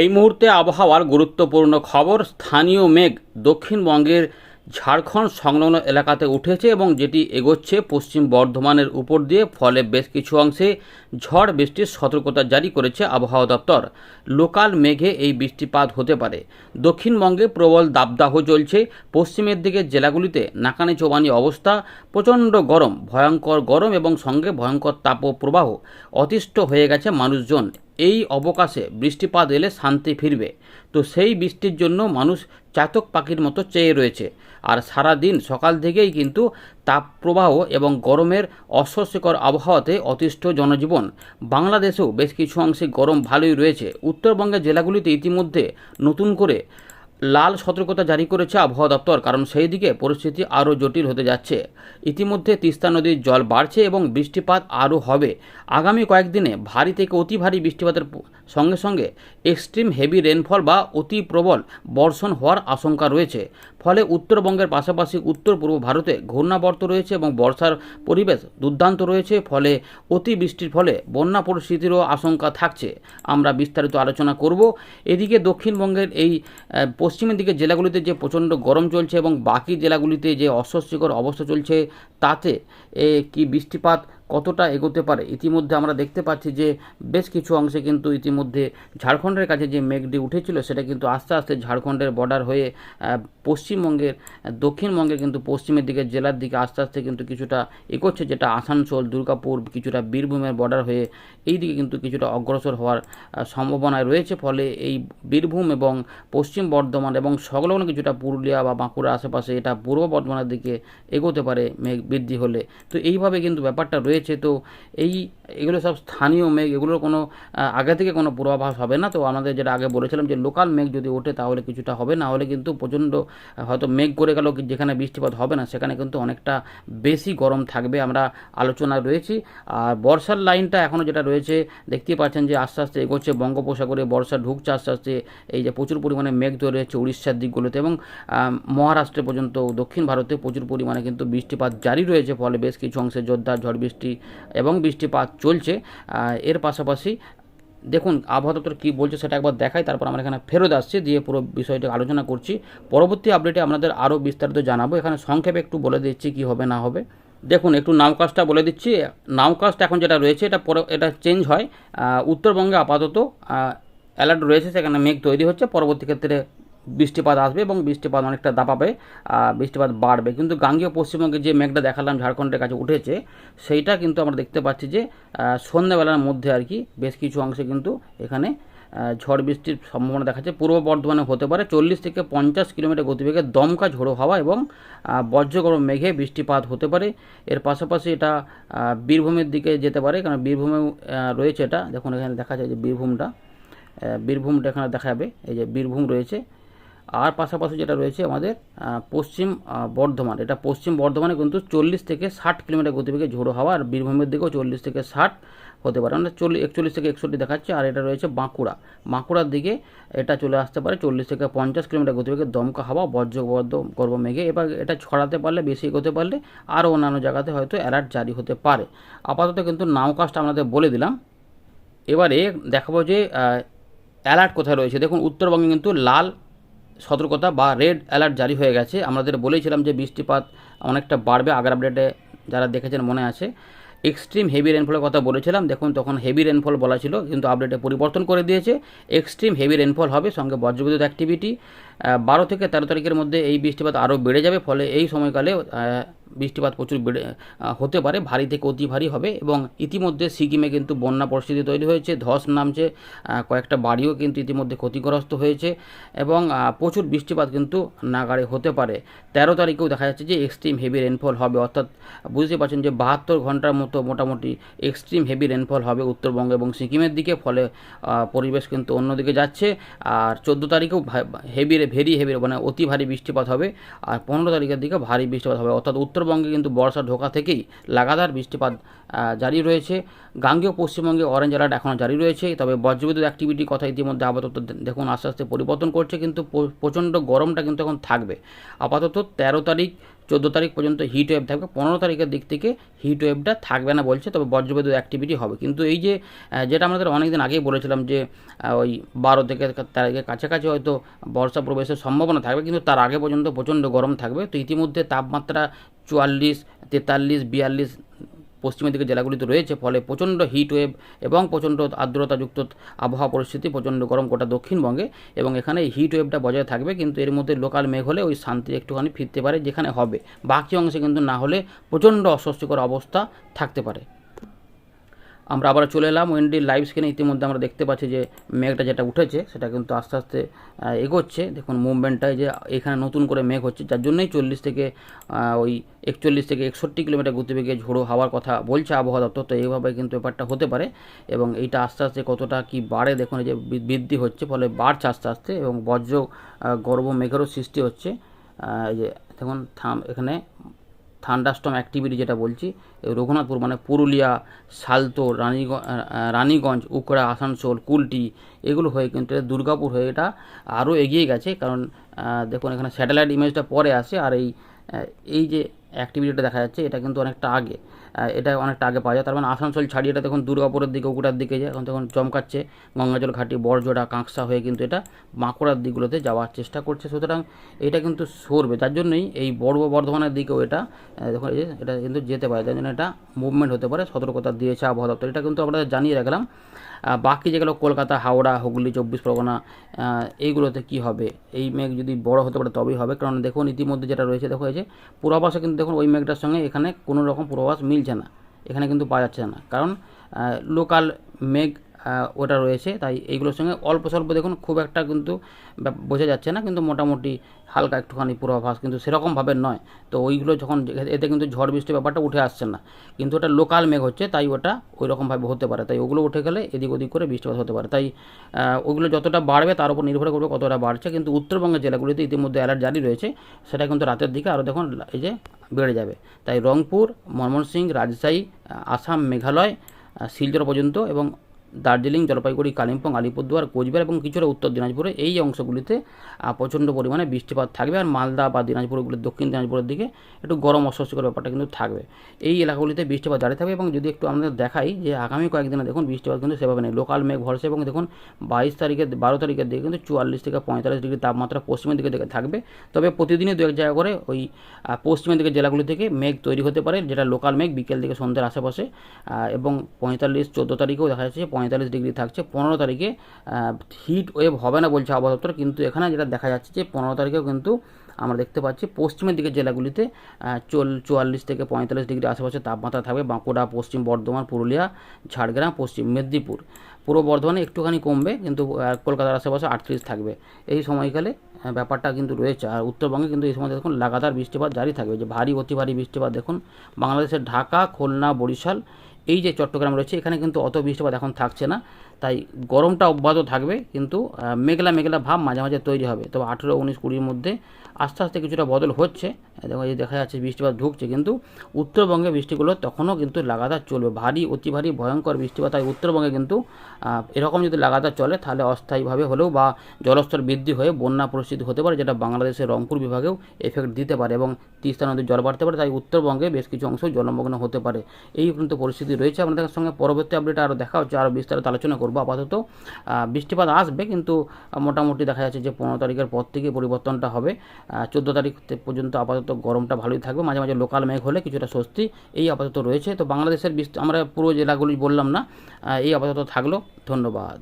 এই মুহূর্তে আবহাওয়ার গুরুত্বপূর্ণ খবর স্থানীয় মেঘ দক্ষিণবঙ্গের ঝাড়খণ্ড সংলগ্ন এলাকাতে উঠেছে এবং যেটি এগোচ্ছে পশ্চিম বর্ধমানের উপর দিয়ে, ফলে বেশ কিছু অংশে ঝড় বৃষ্টির সতর্কতা জারি করেছে আবহাওয়া দপ্তর। লোকাল মেঘে এই বৃষ্টিপাত হতে পারে। দক্ষিণবঙ্গে প্রবল দাবদাহ চলছে। পশ্চিমের দিকে জেলাগুলিতে নাকানি চোবানি অবস্থা, প্রচণ্ড গরম, ভয়ঙ্কর গরম এবং সঙ্গে ভয়ঙ্কর তাপপ্রবাহ অতিষ্ঠ হয়ে গেছে মানুষজন। এই অবকাশে বৃষ্টিপাত এলে শান্তি ফিরবে। তো সেই বৃষ্টির জন্য মানুষ চাতক পাখির মতো চেয়ে রয়েছে। আর সারা দিন সকাল থেকেই কিন্তু তাপপ্রবাহ এবং গরমের অস্বস্তিকর আবহাওয়াতে অতিষ্ঠ জনজীবন। বাংলাদেশেও বেশ কিছু অংশে গরম ভালোই রয়েছে। উত্তরবঙ্গের জেলাগুলিতে ইতিমধ্যে নতুন করে লাল সতর্কতা জারি করেছে আবহাওয়া দপ্তর, কারণ সেই দিকে পরিস্থিতি আরও জটিল হতে যাচ্ছে। ইতিমধ্যে তিস্তা নদীর জল বাড়ছে এবং বৃষ্টিপাত আরও হবে। আগামী কয়েকদিনে ভারী থেকে অতি ভারী বৃষ্টিপাতের সঙ্গে সঙ্গে এক্সট্রিম হেভি রেনফল বা অতি প্রবল বর্ষণ হওয়ার আশঙ্কা রয়েছে। ফলে উত্তরবঙ্গের পাশাপাশি উত্তর পূর্ব ভারতে ঘূর্ণাবর্ত রয়েছে এবং বর্ষার পরিবেশ দুর্দান্ত রয়েছে। ফলে অতি বৃষ্টির ফলে বন্যা পরিস্থিতিরও আশঙ্কা থাকছে। আমরা বিস্তারিত আলোচনা করব। এদিকে দক্ষিণবঙ্গের এই পশ্চিমের দিকে জেলাগুলিতে যে প্রচণ্ড গরম চলছে এবং বাকি জেলাগুলিতে যে অস্বস্তিকর অবস্থা চলছে, তাতে কি বৃষ্টিপাত কতটা এগোতে পারে। ইতিমধ্যে আমরা দেখতে পাচ্ছি যে বেশ কিছু অংশে কিন্তু ইতিমধ্যে ঝাড়খণ্ডের কাছে যে মেঘটি উঠেছিল সেটা কিন্তু আস্তে আস্তে ঝাড়খণ্ডের বর্ডার হয়ে পশ্চিমবঙ্গের দক্ষিণবঙ্গের কিন্তু পশ্চিমের দিকে জেলার দিকে আস্তে আস্তে কিন্তু কিছুটা এগোচ্ছে যেটা আসানসোল দুর্গাপুর কিছুটা বীরভূমের বর্ডার হয়ে এই দিকে কিন্তু কিছুটা অগ্রসর হওয়ার আহ, সম্ভাবনায় রয়েছে। ফলে এই বীরভূম এবং পশ্চিম বর্ধমান এবং সংলগ্ন কিছুটা পুরুলিয়া বা বাঁকুড়া আশেপাশে এটা পূর্ব বর্ধমানের দিকে এগোতে পারে মেঘ বৃদ্ধি হলে। তো এইভাবে কিন্তু ব্যাপারটা রয়েছে তো এই, এগুলো সব স্থানীয় মেঘ, এগুলোর কোনো আগে থেকে কোনো পূর্বাভাস হবে না? তো আমাদের যেটা আগে বলেছিলাম যে লোকাল মেঘ যদি ওঠে তাহলে কিছুটা হবে, না হলে কিন্তু প্রচণ্ড হয়তো মেঘ করে গেল যেখানে বৃষ্টিপাত হবে না, সেখানে কিন্তু অনেকটা বেশি গরম থাকবে আমরা আলোচনায় রয়েছি। আর বর্ষার লাইনটা এখনও যেটা রয়েছে, দেখতেই পাচ্ছেন যে আস্তে আস্তে এগোচ্ছে বঙ্গোপসাগরে বর্ষা ঢুকছে, আস্তে আস্তে এই যে প্রচুর পরিমাণে মেঘ ধরে রয়েছে উড়িষ্যার দিকগুলোতে এবং মহারাষ্ট্রে পর্যন্ত দক্ষিণ ভারতে প্রচুর পরিমাণে কিন্তু বৃষ্টিপাত জারি রয়েছে, ফলে বেশ কিছু অংশে জোরদার ঝড় বৃষ্টি এবং বৃষ্টিপাত চলছে এর পাশাপাশি দেখুন, আবহাওয়া দপ্তর কী বলছে সেটা একবার দেখাই, তারপর আমরা এখানে ফেরত আসছি দিয়ে পুরো বিষয়টা আলোচনা করছি। পরবর্তী আপডেটে আপনাদের আরও বিস্তারিত জানাব। এখানে সংক্ষেপে একটু বলে দিচ্ছি কী হবে না হবে। দেখুন, একটু নামকাজটা বলে দিচ্ছি। নামকাজটা এখন যেটা রয়েছে, এটা পরে এটা চেঞ্জ হয় উত্তরবঙ্গে আপাতত অ্যালার্ট রয়েছে, সেখানে মেঘ তৈরি হচ্ছে। পরবর্তী ক্ষেত্রে বৃষ্টিপাত আসবে এবং বৃষ্টিপাত অনেকটা দাপাবে বৃষ্টিপাত বাড়বে। কিন্তু গাঙ্গীয় পশ্চিমবঙ্গে যে মেঘটা দেখালাম ঝাড়খণ্ডের কাছে উঠেছে, সেইটা কিন্তু আমরা দেখতে পাচ্ছি যে সন্ধ্যাবেলার মধ্যে আর কি বেশ কিছু অংশে কিন্তু এখানে ঝড় বৃষ্টির সম্ভাবনা দেখাচ্ছে। পূর্ব বর্ধমানে হতে পারে চল্লিশ থেকে পঞ্চাশ কিলোমিটার গতিবেগে দমকা ঝোড়ো হাওয়া এবং বজ্রগরম মেঘে বৃষ্টিপাত হতে পারে। এর পাশাপাশি এটা বীরভূমের দিকে যেতে পারে, কারণ বীরভূমেও রয়েছে এটা। দেখুন, এখানে দেখা যায় যে বীরভূমটা বীরভূমটা এখানে দেখা যাবে। এই যে বীরভূম রয়েছে আর পাশাপাশি যেটা রয়েছে আমাদের পশ্চিম বর্ধমান। এটা পশ্চিম বর্ধমানে কিন্তু চল্লিশ থেকে ষাট কিলোমিটার গতিবেগে ঝোড়ো হাওয়া আর বীরভূমের দিকেও চল্লিশ থেকে ষাট হতে পারে। মানে চল্লিশ একচল্লিশ থেকে একষট্টি দেখাচ্ছে। আর এটা রয়েছে বাঁকুড়া। বাঁকুড়ার দিকে এটা চলে আসতে পারে চল্লিশ থেকে পঞ্চাশ কিলোমিটার গতিবেগে দমকা হাওয়া বজ্রবদ্ধ গর্ব মেঘে এবার এটা ছড়াতে পারলে, বেশি এগোতে পারলে আরও অন্যান্য জায়গাতে হয়তো অ্যালার্ট জারি হতে পারে। আপাতত কিন্তু নামকাজটা আপনাদের বলে দিলাম। এবারে দেখাবো যে অ্যালার্ট কোথায় রয়েছে। দেখুন, উত্তরবঙ্গে কিন্তু লাল সতর্কতা বা রেড অ্যালার্ট জারি হয়ে গেছে। আমাদের বলেছিলাম যে বৃষ্টিপাত অনেকটা বাড়বে, আগের আপডেটে যারা দেখেছেন মনে আছে। এক্সট্রিম হেভি রেনফলের কথা বলেছিলাম, দেখুন তখন হেভি রেনফল বলা ছিল, কিন্তু আপডেটে পরিবর্তন করে দিয়েছে। এক্সট্রিম হেভি রেনফল হবে সঙ্গে বজ্রবিদ্যুৎ অ্যাক্টিভিটি বারো থেকে তেরো তারিখের মধ্যে এই বৃষ্টিপাত আরও বেড়ে যাবে, ফলে এই সময়কালে বৃষ্টিপাত প্রচুর বেড়ে হতে পারে, ভারী থেকে অতি ভারী হবে এবং ইতিমধ্যে সিকিমে কিন্তু বন্যা পরিস্থিতি তৈরি হয়েছে, ধস নামছে কয়েকটা বাড়িও কিন্তু ইতিমধ্যে ক্ষতিগ্রস্ত হয়েছে এবং প্রচুর বৃষ্টিপাত কিন্তু নাগাড়ে হতে পারে। তেরো তারিখেও দেখা যাচ্ছে যে এক্সট্রিম হেভি রেনফল হবে, অর্থাৎ বুঝতে পারছেন যে বাহাত্তর ঘণ্টার মতো মোটামুটি এক্সট্রিম হেভি রেনফল হবে উত্তরবঙ্গ এবং সিকিমের দিকে, ফলে পরিবেশ কিন্তু অন্যদিকে যাচ্ছে। আর চোদ্দ তারিখেও হেভি ভেরি হেভি মানে অতি ভারী বৃষ্টিপাত হবে আর পনেরো তারিখের দিকে ভারী বৃষ্টিপাত হবে। অর্থাৎ উত্তরবঙ্গে কিন্তু বর্ষা ঢোকা থেকেই লাগাতার বৃষ্টিপাত জারি রয়েছে। গাঙ্গেয় পশ্চিমবঙ্গে অরেঞ্জ অ্যালার্ট এখনও জারি রয়েছে। তবে বজ্রবিদ্যুৎ অ্যাক্টিভিটির কথা ইতিমধ্যে আপাতত দেখুন আস্তে আস্তে পরিবর্তন করছে, কিন্তু প্রচণ্ড গরমটা কিন্তু এখন থাকবে। আপাতত তেরো তারিখ চোদ্দ তারিখ পর্যন্ত হিট ওয়েভ থাকবে। পনেরো তারিখের দিক থেকে হিট ওয়েভটা থাকবে না বলছে, তবে বজ্রবিদ্যুৎ অ্যাক্টিভিটি হবে। কিন্তু এই যে যেটা আমাদের অনেকদিন আগেই বলেছিলাম যে ওই বারো থেকে তারিখের কাছাকাছি হয়তো বর্ষা প্রবেশের সম্ভাবনা থাকবে, কিন্তু তার আগে পর্যন্ত প্রচণ্ড গরম থাকবে। তো ইতিমধ্যে তাপমাত্রা চুয়াল্লিশ, তেতাল্লিশ, বিয়াল্লিশ পশ্চিমের দিকে জেলাগুলিতে রয়েছে, ফলে প্রচণ্ড হিট ওয়েভ এবং প্রচণ্ড আর্দ্রতাযুক্ত আবহাওয়া পরিস্থিতি, প্রচণ্ড গরম গোটা দক্ষিণবঙ্গে এবং এখানে এই হিট ওয়েভটা বজায় থাকবে, কিন্তু এর মধ্যে লোকাল মেঘ হলে ওই শান্তি একটুখানি ফিরতে পারে যেখানে হবে। বাকি অংশে কিন্তু না হলে প্রচণ্ড অস্বস্তিকর অবস্থা থাকতে পারে। আমরা আবার চলে এলাম ওয়েন্ডি লাইভ স্ক্রিনে ইতিমধ্যে আমরা দেখতে পাচ্ছি যে মেঘটা যেটা উঠেছে, সেটা কিন্তু আস্তে আস্তে এগোচ্ছে। দেখুন মুভমেন্টটাই যে এখানে নতুন করে মেঘ হচ্ছে, যার জন্যই চল্লিশ থেকে ওই একচল্লিশ থেকে একষট্টি কিলোমিটার গতিবেগে ঝোড়ো হওয়ার কথা বলছে আবহাওয়া দপ্তর। তো এইভাবে কিন্তু ব্যাপারটা হতে পারে এবং এইটা আস্তে আস্তে কতটা কি বাড়ে, দেখুন, এই যে বৃদ্ধি হচ্ছে, ফলে বাড়ছে আস্তে আস্তে এবং বজ্র গর্ভ মেঘেরও সৃষ্টি হচ্ছে। যে, দেখুন, থাম, এখানে থান্ডাস্টম অ্যাক্টিভিটি যেটা বলছি রঘুনাথপুর মানে পুরুলিয়া, সালতো, রানীগঞ্জ রানীগঞ্জ, উকড়া, আসানসোল, কুলটি, এগুলো হয়ে কিন্তু দুর্গাপুর হয়ে এটা আরও এগিয়ে গেছে। কারণ দেখুন এখানে স্যাটেলাইট ইমেজটা পরে আসে আর এই এই যে অ্যাক্টিভিটিটা দেখা যাচ্ছে এটা কিন্তু অনেকটা আগে। এটা অনেকটা আগে পাওয়া যায়। তার মানে আসানসোল ছাড়িয়ে এটা দেখুন দুর্গাপুরের দিকে উকুটার দিকে যায়। এখন তখন চমকাচ্ছে। গঙ্গাজল ঘাটি, বড়জোড়া, কাঁকসা হয়ে কিন্তু এটা বাঁকুড়ার দিকগুলোতে যাওয়ার চেষ্টা করছে। সুতরাং এটা কিন্তু সরবে। তার জন্যই এই বড় বর্ধমানের দিকেও এটা দেখুন এটা কিন্তু যেতে পারে। তার জন্য এটা মুভমেন্ট হতে পারে। সতর্কতা দিয়েছে আবহাওয়া দপ্তর। এটা কিন্তু আপনাদের জানিয়ে রাখলাম। বাকি যেগুলো কলকাতা, হাওড়া, হুগলি, চব্বিশ পরগনা এইগুলোতে কি হবে? এই মেঘ যদি বড় হতে পারে তবেই হবে। কারণ দেখুন, ইতিমধ্যে যেটা রয়েছে, দেখো এই যে পূর্বাভাসে কিন্তু দেখুন, ওই মেঘটার সঙ্গে এখানে কোনো রকম পূর্বাভাস মিলছে না। এখানে কিন্তু পাওয়া যাচ্ছে না। কারণ লোকাল মেঘ ওটা রয়েছে। তাই এইগুলোর সঙ্গে অল্প স্বল্প দেখুন, খুব একটা কিন্তু বোঝা যাচ্ছে না, কিন্তু মোটামুটি হালকা একটুখানি পূর্বাভাস। কিন্তু সেরকমভাবে নয়। তো ওইগুলো যখন এতে কিন্তু ঝড় বৃষ্টির ব্যাপারটা উঠে আসছে না। কিন্তু ওটা লোকাল মেঘ হচ্ছে, তাই ওটা ওই রকমভাবে হতে পারে। তাই ওগুলো উঠে গেলে এদিক ওদিক করে বৃষ্টিপাত হতে পারে। তাই ওগুলো যতটা বাড়বে তার উপর নির্ভর করবে কতটা বাড়ছে। কিন্তু উত্তরবঙ্গের জেলাগুলিতে ইতিমধ্যে অ্যালার্ট জারি রয়েছে। সেটা কিন্তু রাতের দিকে আরও দেখুন, এই যে বেড়ে যাবে। তাই রংপুর, ময়মনসিংহ, রাজশাহী, আসাম, মেঘালয় শিলচর পর্যন্ত এবং দার্জিলিং, জলপাইগুড়ি, কালিম্পং, আলিপুরদুয়ার, কোচবিহার এবং কিছুটা উত্তর দিনাজপুরে এই অংশগুলিতে প্রচণ্ড পরিমাণে বৃষ্টিপাত থাকবে আর মালদা বা দিনাজপুরগুলি, দক্ষিণ দিনাজপুরের দিকে একটু গরম অস্বস্তিকর ব্যাপারটা কিন্তু থাকবে। এই এলাকাগুলিতে বৃষ্টিপাত জারি থাকবে এবং যদি একটু আমাদের দেখাই যে আগামী কয়েকদিনে দেখুন বৃষ্টিপাত কিন্তু সেভাবে নেই। লোকাল মেঘ ভরসা এবং দেখুন বাইশ তারিখে বারো তারিখের দিকে কিন্তু চুয়াল্লিশ থেকে পঁয়তাল্লিশ ডিগ্রি তাপমাত্রা পশ্চিমের দিকে দিকে থাকবে। তবে প্রতিদিনই দু এক জায়গা করে ওই পশ্চিমের দিকে জেলাগুলি থেকে মেঘ তৈরি হতে পারে, যেটা লোকাল মেঘ বিকেল থেকে সন্ধ্যের আশেপাশে এবং পঁয়তাল্লিশ, চোদ্দ তারিখেও দেখা যাচ্ছে পঁয়তাল্লিশ ডিগ্রি থাকছে, পনেরো তারিখে হিট ওয়েভ হবে না বলছে আবহাওয়া দপ্তর, কিন্তু এখানে যেটা দেখা যাচ্ছে যে পনেরো তারিখেও কিন্তু আমরা দেখতে পাচ্ছি পশ্চিমের দিকের জেলাগুলিতে চল, চুয়াল্লিশ থেকে পঁয়তাল্লিশ ডিগ্রি আশেপাশে তাপমাত্রা থাকবে, বাঁকুড়া, পশ্চিম বর্ধমান, পুরুলিয়া, ঝাড়গ্রাম, পশ্চিম মেদিনীপুর। পূর্ব বর্ধমানে একটুখানি কমবে, কিন্তু কলকাতার আশেপাশে আটত্রিশ থাকবে। এই সময়কালে ব্যাপারটা কিন্তু রয়েছে, আর উত্তরবঙ্গে কিন্তু এই সময় দেখুন লাগাতার বৃষ্টিপাত জারি থাকবে, যে ভারী, অতি ভারী বৃষ্টিপাত দেখুন, বাংলাদেশের ঢাকা, খুলনা, বরিশাল এই যে চট্টগ্রাম রয়েছে, এখানে কিন্তু অত বৃষ্টিপাত এখন থাকছে না। তাই গরমটা অব্যাহত থাকবে, কিন্তু মেঘলা মেঘলা ভাব মাঝে মাঝে তৈরি হবে। তবে আঠেরো, উনিশ, কুড়ির মধ্যে আস্তে আস্তে কিছুটা বদল হচ্ছে। দেখো, এই দেখা যাচ্ছে বৃষ্টিপাত ঢুকছে, কিন্তু উত্তরবঙ্গে বৃষ্টিগুলো তখনও কিন্তু লাগাতার চলবে। ভারী, অতি ভারী, ভয়ঙ্কর বৃষ্টিপাত। তাই উত্তরবঙ্গে কিন্তু এরকম যদি লাগাতার চলে, তাহলে অস্থায়ীভাবে হলেও বা জলস্তর বৃদ্ধি হয়ে বন্যা পরিস্থিতি হতে পারে, যেটা বাংলাদেশের রংপুর বিভাগেও এফেক্ট দিতে পারে এবং তিস্তা নদীর জল বাড়তে পারে। তাই উত্তরবঙ্গে বেশ কিছু অংশ জলমগ্ন হতে পারে। এই কিন্তু পরিস্থিতি রয়েছে আপনাদের সঙ্গে পরবর্তী আপডেট আরও দেখা হচ্ছে আরও বিস্তারিত আলোচনা করব আপাতত। বৃষ্টিপাত আসবে কিন্তু মোটামুটি দেখা যাচ্ছে যে পনেরো তারিখের পর থেকে পরিবর্তনটা হবে। চোদ্দ তারিখ পর্যন্ত আপাতত গরমটা ভালোই থাকবে। মাঝে মাঝে লোকাল মেঘ হলে কিছুটা স্বস্তি এই আপাতত রয়েছে। তো বাংলাদেশের আমরা পুরো জেলাগুলি বললাম না এই আপাতত থাকল। ধন্যবাদ।